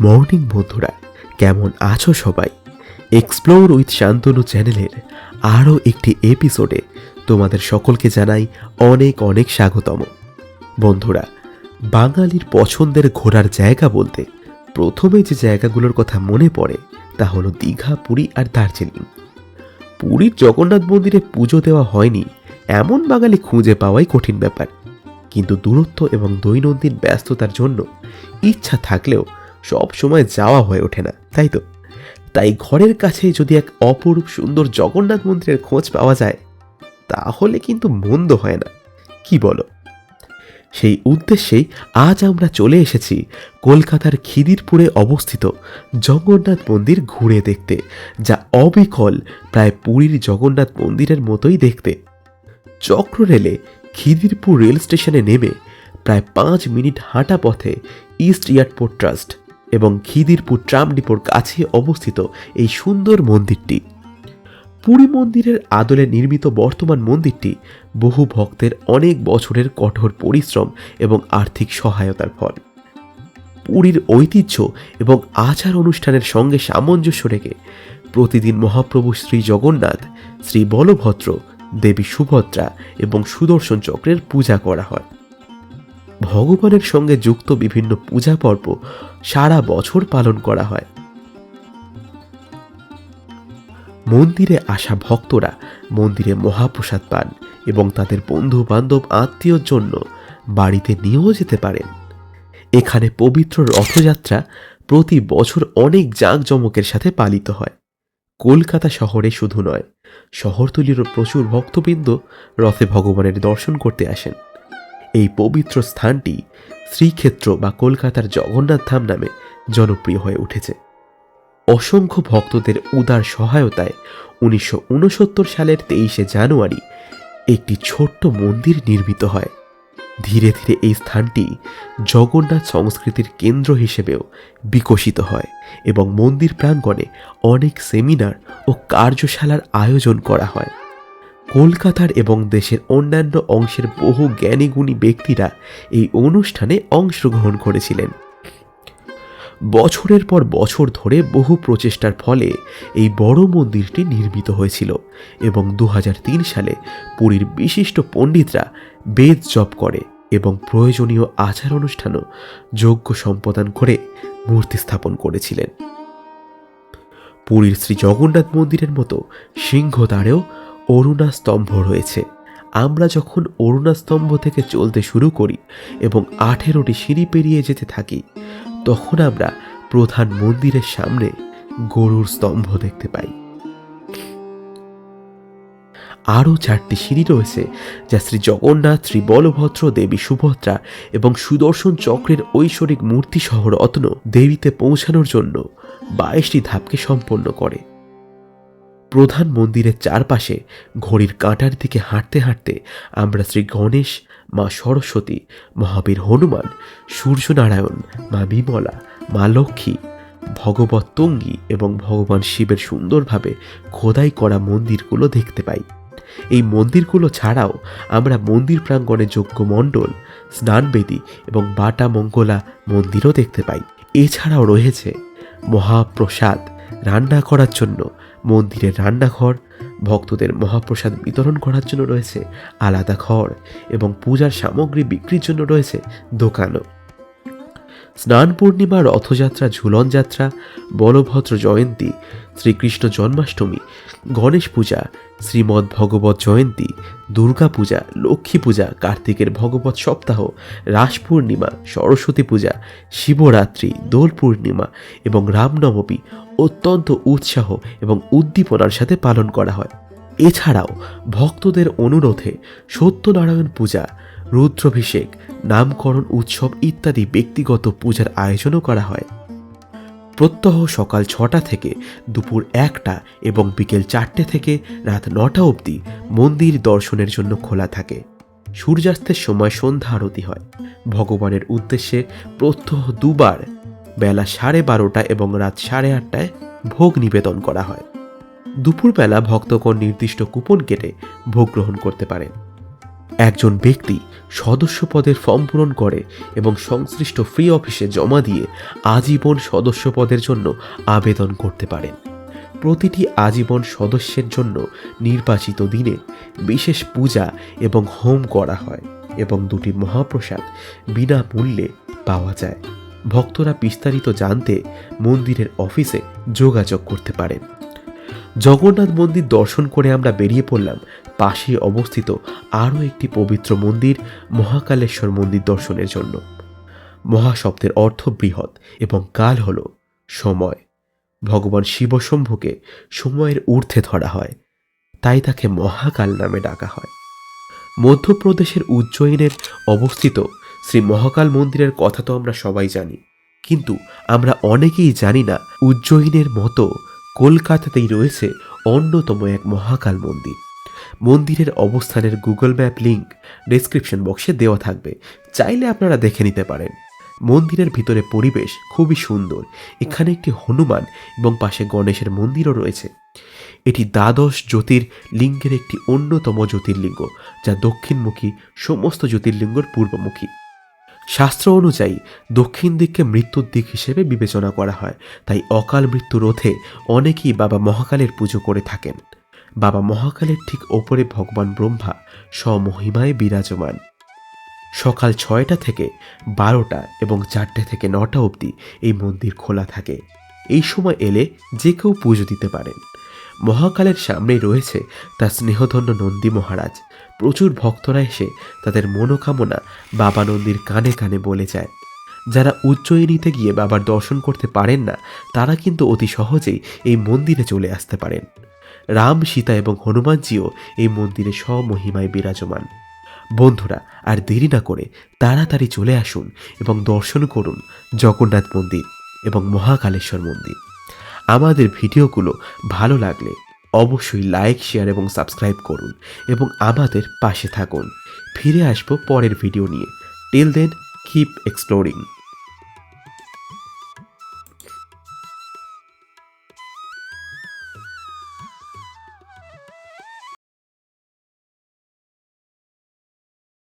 Morning বন্ধুরা, কেমন আছো সবাই? এক্সপ্লোর উইথ শান্তনু চ্যানেলের আরও একটি এপিসোডে তোমাদের সকলকে জানাই অনেক অনেক স্বাগতম। বন্ধুরা, বাঙালির পছন্দের ঘোরার জায়গা বলতে প্রথমে যে জায়গাগুলোর কথা মনে পড়ে তা হলো দীঘা, পুরী আর দার্জিলিং। পুরীর জগন্নাথ মন্দিরে পুজো দেওয়া হয়নি এমন বাঙালি খুঁজে পাওয়াই কঠিন ব্যাপার। কিন্তু দূরত্ব এবং দৈনন্দিন ব্যস্ততার জন্য ইচ্ছা থাকলেও সব সময় যাওয়া হয়ে ওঠে না, তাই তো? তাই ঘরের কাছে যদি এক অপরূপ সুন্দর জগন্নাথ মন্দিরের খোঁজ পাওয়া যায়, তাহলে কিন্তু মন্দ হয় না। কি বলো? সেই উদ্দেশ্যেই আজ আমরা চলে এসেছি কলকাতার খিদিরপুরে অবস্থিত জগন্নাথ মন্দির ঘুরে দেখতে, যা অবিকল প্রায় পুরীর জগন্নাথ মন্দিরের মতোই দেখতে। চক্র রেলে খিদিরপুর রেল স্টেশনে নেমে প্রায় পাঁচ মিনিট হাঁটা পথে ইস্ট এয়ারপোর্ট ট্রাস্ট এবং খিদিরপুর ট্রাম ডিপোর কাছে অবস্থিত এই সুন্দর মন্দিরটি। পুরী মন্দিরের আদলে নির্মিত বর্তমান মন্দিরটি বহু ভক্তের অনেক বছরের কঠোর পরিশ্রম এবং আর্থিক সহায়তার ফল। পুরীর ঐতিহ্য এবং আচার অনুষ্ঠানের সঙ্গে সামঞ্জস্য রেখে প্রতিদিন মহাপ্রভু শ্রী জগন্নাথ, শ্রী বলভদ্র, দেবী সুভদ্রা এবং সুদর্শন চক্রের পূজা করা হয়। ভগবানের সঙ্গে যুক্ত বিভিন্ন পূজা পর্ব সারা বছর পালন করা হয়। মন্দিরে আসা ভক্তরা মন্দিরে মহাপ্রসাদ পান এবং তাদের বন্ধু বান্ধব আত্মীয়র জন্য বাড়িতে নিয়েও যেতে পারেন। এখানে পবিত্র রথযাত্রা প্রতি বছর অনেক জাঁকজমকের সাথে পালিত হয়। কলকাতা শহরে শুধু নয়, শহরতলিরও প্রচুর ভক্তবৃন্দ রথে ভগবানের দর্শন করতে আসেন। এই পবিত্র স্থানটি শ্রীক্ষেত্র বা কলকাতার জগন্নাথ ধাম নামে জনপ্রিয় হয়ে উঠেছে। অসংখ্য ভক্তদের উদার সহায়তায় উনিশশো উনসত্তর সালের তেইশে জানুয়ারি একটি ছোট্ট মন্দির নির্মিত হয়। ধীরে ধীরে এই স্থানটি জগন্নাথ সংস্কৃতির কেন্দ্র হিসেবেও বিকশিত হয় এবং মন্দির প্রাঙ্গণে অনেক সেমিনার ও কার্যশালার আয়োজন করা হয়। কলকাতার এবং দেশের অন্যান্য অংশের বহু জ্ঞানীগুণী ব্যক্তিরা এই অনুষ্ঠানে অংশগ্রহণ করেছিলেন। বছরের পর বছর ধরে বহু প্রচেষ্টার ফলে এই বড় মন্দিরটি নির্মিত হয়েছিল এবং দু হাজার তিন সালে পুরীর বিশিষ্ট পণ্ডিতরা বেদ জপ করে এবং প্রয়োজনীয় আচার অনুষ্ঠানও যোগ্য সম্পাদন করে মূর্তি স্থাপন করেছিলেন। পুরীর শ্রী জগন্নাথ মন্দিরের মতো সিংহদ্বারেও অরুণা স্তম্ভ রয়েছে। আমরা যখন অরুণা স্তম্ভ থেকে চলতে শুরু করি এবং আঠেরোটি সিঁড়ি পেরিয়ে যেতে থাকি, তখন আমরা প্রধান মন্দিরের সামনে গরুর স্তম্ভ দেখতে পাই। আরও চারটি সিঁড়ি রয়েছে যা শ্রী জগন্নাথ, শ্রী বলভদ্র, দেবী সুভদ্রা এবং সুদর্শন চক্রের ঐশ্বরিক মূর্তি সহ রত্ন দেবীতে পৌঁছানোর জন্য বাইশটি ধাপকে সম্পন্ন করে। প্রধান মন্দিরের চারপাশে ঘড়ির কাঁটার দিকে হাঁটতে হাঁটতে আমরা শ্রী গণেশ, মা সরস্বতী, মহাবীর হনুমান, সূর্যনারায়ণ, মা বিমলা, মা লক্ষ্মী, ভগবত তঙ্গী এবং ভগবান শিবের সুন্দরভাবে খোদাই করা মন্দিরগুলো দেখতে পাই। এই মন্দিরগুলো ছাড়াও আমরা মন্দির প্রাঙ্গণে যজ্ঞ মণ্ডল স্নানবেদী এবং বাটা মঙ্গলা মন্দিরও দেখতে পাই। এছাড়াও রয়েছে মহাপ্রসাদ রান্না করার জন্য মন্দিরের রান্নাঘর, ভক্তদের মহাপ্রসাদ বিতরণ করার জন্য রয়েছে আলাদা ঘর এবং পূজার সামগ্রী বিক্রির জন্য রয়েছে দোকানও। স্নান পূর্ণিমা রথযাত্রা, ঝুলন যাত্রা, বলভদ্র জয়ন্তী, শ্রীকৃষ্ণ জন্মাষ্টমী, গণেশ পূজা, শ্রীমদ্ ভগবত জয়ন্তী, দুর্গা পূজা, লক্ষ্মী পূজা, কার্তিকের ভগবত সপ্তাহ, রাস পূর্ণিমা, সরস্বতী পূজা, শিবরাত্রি, দোল পূর্ণিমা এবং রামনবমী অত্যন্ত উৎসাহ এবং উদ্দীপনার সাথে পালন করা হয়। এছাড়াও ভক্তদের অনুরোধে সত্যনারায়ণ পূজা, রুদ্রাভিষেক, নামকরণ উৎসব ইত্যাদি ব্যক্তিগত পূজার আয়োজনও করা হয়। প্রত্যহ সকাল ছটা থেকে দুপুর একটা এবং বিকেল চারটে থেকে রাত নটা অবধি মন্দির দর্শনের জন্য খোলা থাকে। সূর্যাস্তের সময় সন্ধ্যা আরতি হয়। ভগবানের উদ্দেশ্যে প্রত্যহ দুবার বেলা সাড়ে বারোটা এবং রাত সাড়ে আটটায় ভোগ নিবেদন করা হয়। দুপুরবেলা ভক্তগণ নির্দিষ্ট কুপন কেটে ভোগ গ্রহণ করতে পারেন। একজন ব্যক্তি সদস্য পদের ফর্ম পূরণ করে এবং সংশ্লিষ্ট ফ্রি অফিসে জমা দিয়ে আজীবন সদস্য পদের জন্য আবেদন করতে পারেন। প্রতিটি আজীবন সদস্যের জন্য নির্বাচিত দিনে বিশেষ পূজা এবং হোম করা হয় এবং দুটি মহাপ্রসাদ বিনামূল্যে পাওয়া যায়। ভক্তরা বিস্তারিত জানতে মন্দিরের অফিসে যোগাযোগ করতে পারেন। জগন্নাথ মন্দির দর্শন করে আমরা বেরিয়ে পড়লাম। পাশে অবস্থিত আরও একটি পবিত্র মন্দির, মহাকালেশ্বর মন্দির দর্শনের জন্য। মহাশব্দের অর্থ বৃহৎ এবং কাল হল সময়। ভগবান শিবশম্ভুকে সময়ের ঊর্ধ্বে ধরা হয়। তাই তাকে মহাকাল নামে ডাকা হয়। মধ্যপ্রদেশের উজ্জয়িনের অবস্থিত শ্রী মহাকাল মন্দিরের কথা তো আমরা সবাই জানি। কিন্তু আমরা অনেকেই জানি না উজ্জয়িনের মতো কলকাতাতেই রয়েছে অন্যতম এক মহাকাল মন্দির। মন্দিরের অবস্থানের গুগল ম্যাপ লিঙ্ক ডেসক্রিপশন বক্সে দেওয়া থাকবে। চাইলে আপনারা দেখে নিতে পারেন। মন্দিরের ভিতরে পরিবেশ খুবই সুন্দর। এখানে একটি হনুমান এবং পাশে গণেশের মন্দিরও রয়েছে। এটি দ্বাদশ জ্যোতির্লিঙ্গের একটি অন্যতম জ্যোতির্লিঙ্গ, যা দক্ষিণমুখী সমস্ত জ্যোতির্লিঙ্গর পূর্বমুখী। শাস্ত্র অনুযায়ী দক্ষিণ দিককে মৃত্যুর দিক হিসেবে বিবেচনা করা হয়। তাই অকাল মৃত্যু রোধে অনেকেই বাবা মহাকালের পুজো করে থাকেন। বাবা মহাকালের ঠিক ওপরে ভগবান ব্রহ্মা স্বমহিমায় বিরাজমান। সকাল ছয়টা থেকে বারোটা এবং চারটে থেকে নটা অবধি এই মন্দির খোলা থাকে। এই সময় এলে যে কেউ পুজো দিতে পারেন। মহাকালের সামনেই রয়েছে তার স্নেহধন্য নন্দী মহারাজ। প্রচুর ভক্তরা এসে তাদের মনোকামনা বাবা নন্দীর কানে কানে বলে যায়। যারা উজ্জয়িনীতে গিয়ে বাবার দর্শন করতে পারেন না, তারা কিন্তু অতি সহজেই এই মন্দিরে চলে আসতে পারেন। রাম, সীতা এবং হনুমানজিও এই মন্দিরে স্বমহিমায় বিরাজমান। বন্ধুরা, আর দেরি না করে তাড়াতাড়ি চলে আসুন এবং দর্শন করুন জগন্নাথ মন্দির এবং মহাকালেশ্বর মন্দির। আমাদের ভিডিওগুলো ভালো লাগলে অবশ্যই লাইক, শেয়ার এবং সাবস্ক্রাইব করুন এবং আমাদের পাশে থাকুন। ফিরে আসব পরের ভিডিও নিয়ে। Till then keep exploring